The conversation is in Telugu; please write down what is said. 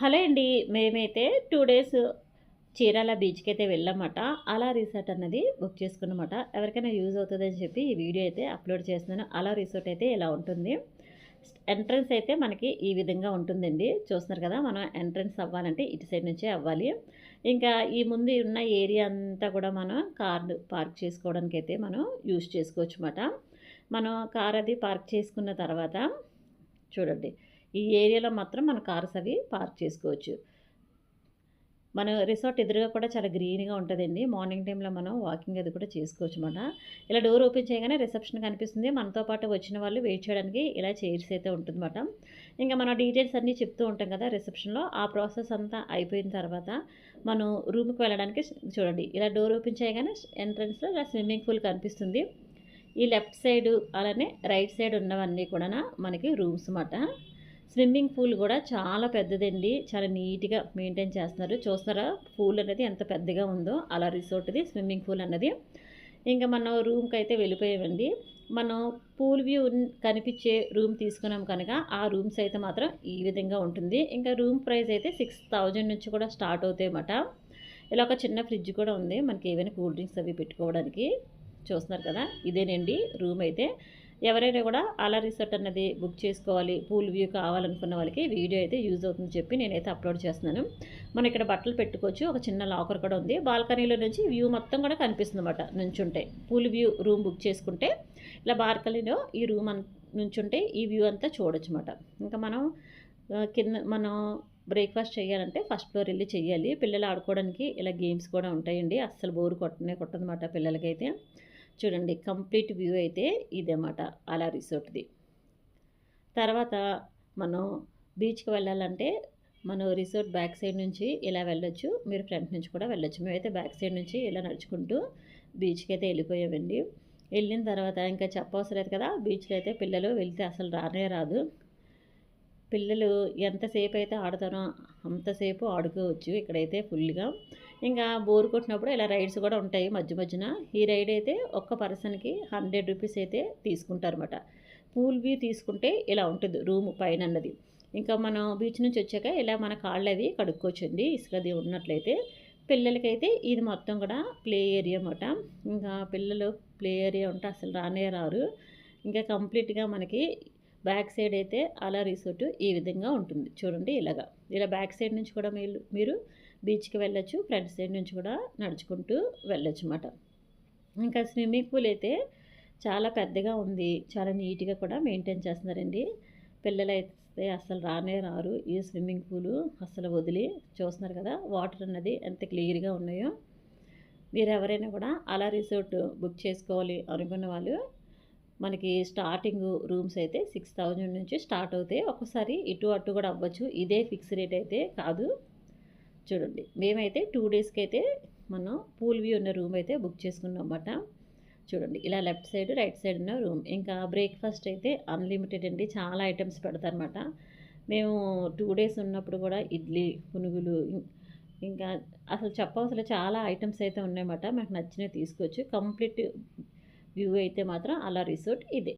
హలో అండి మేమైతే టూ డేస్ చీరాల బీచ్కి అయితే వెళ్ళామట. అలా రిసార్ట్ అన్నది బుక్ చేసుకున్నమాట. ఎవరికైనా యూజ్ అవుతుందని చెప్పి ఈ వీడియో అయితే అప్లోడ్ చేస్తున్నాను. అలా రిసార్ట్ అయితే ఇలా ఉంటుంది? ఎంట్రన్స్ అయితే మనకి ఈ విధంగా ఉంటుందండి. చూస్తున్నారు కదా మనం ఎంట్రన్స్ అవ్వాలంటే ఇటు సైడ్ నుంచే అవ్వాలి. ఇంకా ఈ ముందు ఉన్న ఏరియా అంతా కూడా మనం కార్ పార్క్ చేసుకోవడానికి అయితే మనం యూజ్ చేసుకోవచ్చు అన్నమాట మనం కార్ అది పార్క్ చేసుకున్న తర్వాత చూడండి. ఈ ఏరియాలో మాత్రం మన కార్స్ అవి పార్క్ చేసుకోవచ్చు. మన రిసార్ట్ ఎదురుగా కూడా చాలా గ్రీన్గా ఉంటుందండి. మార్నింగ్ టైంలో మనం వాకింగ్ అది కూడా చేసుకోవచ్చు అనమాట ఇలా డోర్ ఓపెన్ చేయగానే రిసెప్షన్ కనిపిస్తుంది. మనతో పాటు వచ్చిన వాళ్ళు వెయిట్ చేయడానికి ఇలా చైర్స్ అయితే ఉంటుందన్నమాట ఇంకా మనం డీటెయిల్స్ అన్నీ చెప్తూ ఉంటాం కదా రిసెప్షన్లో. ఆ ప్రాసెస్ అంతా అయిపోయిన తర్వాత మనం రూమ్కి వెళ్ళడానికి చూడండి. ఇలా డోర్ ఓపెన్ చేయగానే ఎంట్రన్స్లో ఇలా స్విమ్మింగ్ పూల్ కనిపిస్తుంది. ఈ లెఫ్ట్ సైడ్ అలానే రైట్ సైడ్ ఉన్నవన్నీ కూడా మనకి రూమ్స్ అన్నమాట. స్విమ్మింగ్ పూల్ కూడా చాలా పెద్దదండి. చాలా నీట్గా మెయింటైన్ చేస్తున్నారు. చూస్తారా? పూల్ అనేది ఎంత పెద్దగా ఉందో అలా రిసార్ట్ది స్విమ్మింగ్ పూల్ అన్నది. ఇంకా మనం రూమ్కి అయితే వెళ్ళిపోయామండి. మనం పూల్ వ్యూ కనిపించే రూమ్ తీసుకున్నాం కనుక ఆ రూమ్స్ అయితే మాత్రం ఈ విధంగా ఉంటుంది. ఇంకా రూమ్ ప్రైస్ అయితే సిక్స్ థౌజండ్ నుంచి కూడా స్టార్ట్ అవుతాయన్నమాట. ఇలా ఒక చిన్న ఫ్రిడ్జ్ కూడా ఉంది. మనకి ఏవైనా కూల్ డ్రింక్స్ అవి పెట్టుకోవడానికి. చూస్తున్నారు కదా? ఇదేనండి రూమ్ అయితే. ఎవరైనా కూడా అలా రిసార్ట్ అన్నది బుక్ చేసుకోవాలి పూల్ వ్యూ కావాలనుకున్న వాళ్ళకి వీడియో అయితే యూజ్ అవుతుందని చెప్పి నేనైతే అప్లోడ్ చేస్తున్నాను. మనం ఇక్కడ బట్టలు పెట్టుకోవచ్చు ఒక చిన్న లాకర్ కూడా ఉంది. బాల్కనీలో నుంచి వ్యూ మొత్తం కూడా కనిపిస్తుంది అనమాట నుంచుంటే. పూల్ వ్యూ రూమ్ బుక్ చేసుకుంటే ఇలా బాల్కనీలో ఈ రూమ్ నుంచుంటే ఈ వ్యూ అంతా చూడొచ్చు అనమాట ఇంకా మనం కింద మనం బ్రేక్ఫాస్ట్ చేయాలంటే ఫస్ట్ ఫ్లోర్ వెళ్ళి చేయాలి. పిల్లలు ఆడుకోవడానికి ఇలా గేమ్స్ కూడా ఉంటాయండి. అస్సలు బోరు కొట్టనే కొట్టదన్నమాట పిల్లలకైతే. చూడండి కంప్లీట్ వ్యూ అయితే ఇదేమాట అలా రిసార్ట్ది. తర్వాత మనం బీచ్కి వెళ్ళాలంటే మనం రిసార్ట్ బ్యాక్ సైడ్ నుంచి ఇలా వెళ్ళొచ్చు మీరు ఫ్రంట్ నుంచి కూడా వెళ్ళొచ్చు. మేమైతే బ్యాక్ సైడ్ నుంచి ఇలా నడుచుకుంటూ బీచ్కి అయితే వెళ్ళిపోయామండి. వెళ్ళిన తర్వాత ఇంకా చెప్పవసరం లేదు కదా బీచ్లో అయితే పిల్లలు వెళ్తే అసలు రానే రాదు. పిల్లలు ఎంతసేపు అయితే ఆడతారో అంతసేపు ఆడుకోవచ్చు. ఇక్కడైతే ఫుల్గా. ఇంకా బోర్ కొట్టినప్పుడు ఇలా రైడ్స్ కూడా ఉంటాయి మధ్య మధ్యన. ఈ రైడ్ అయితే ఒక్క పర్సన్కి హండ్రెడ్ రూపీస్ అయితే తీసుకుంటారన్నమాట. పూల్ వ్యూ తీసుకుంటే ఇలా ఉంటుంది రూమ్ పైన అన్నది ఇంకా మనం బీచ్ నుంచి వచ్చాక ఇలా మన కాళ్ళు అవి కడుక్కోవచ్చండి ఇసుకది ఉన్నట్లయితే. పిల్లలకైతే ఇది మొత్తం కూడా ప్లే ఏరియా అన్నమాట. ఇంకా పిల్లలు ప్లే ఏరియా ఉంటే అసలు రానే రారు. ఇంకా కంప్లీట్గా మనకి బ్యాక్ సైడ్ అయితే అలా రిసార్ట్ ఈ విధంగా ఉంటుంది. చూడండి ఇలాగా. ఇలా బ్యాక్ సైడ్ నుంచి కూడా మీరు మీరు బీచ్కి వెళ్ళొచ్చు ఫ్రంట్ సైడ్ నుంచి కూడా నడుచుకుంటూ వెళ్ళొచ్చు అన్నమాట. ఇంకా స్విమ్మింగ్ పూల్ అయితే చాలా పెద్దగా ఉంది. చాలా నీట్గా కూడా మెయింటైన్ చేస్తున్నారండి. పిల్లలు అయితే అసలు రానే రారు. ఈ స్విమ్మింగ్ పూలు అసలు వదిలి చూస్తున్నారు కదా వాటర్ అన్నది ఎంత క్లియర్గా ఉన్నాయో. మీరు ఎవరైనా కూడా అలా రిసార్ట్ బుక్ చేసుకోవాలి అనుకున్న వాళ్ళు మనకి స్టార్టింగ్ రూమ్స్ అయితే సిక్స్ థౌజండ్ నుంచి స్టార్ట్ అవుతాయి. ఒక్కసారి ఇటు అటు కూడా అవ్వచ్చు. ఇదే ఫిక్స్ రేట్ అయితే కాదు. చూడండి. మేమైతే టూ డేస్కి అయితే మనం పూల్ వ్యూ ఉన్న రూమ్ అయితే బుక్ చేసుకున్నాం అన్నమాట. చూడండి. ఇలా లెఫ్ట్ సైడ్ రైట్ సైడ్ ఉన్న రూమ్ ఇంకా బ్రేక్ఫాస్ట్ అయితే అన్లిమిటెడ్ అండి. చాలా ఐటమ్స్ పెడతారనమాట మేము టూ డేస్ ఉన్నప్పుడు కూడా ఇడ్లీ పునుగులు ఇంకా అసలు చెప్పవసలు చాలా ఐటమ్స్ అయితే ఉన్నాయన్నమాట. మాకు నచ్చినవి తీసుకోవచ్చు. కంప్లీట్ వ్యూ అయితే మాత్రం అలా రిసార్ట్ ఇదే.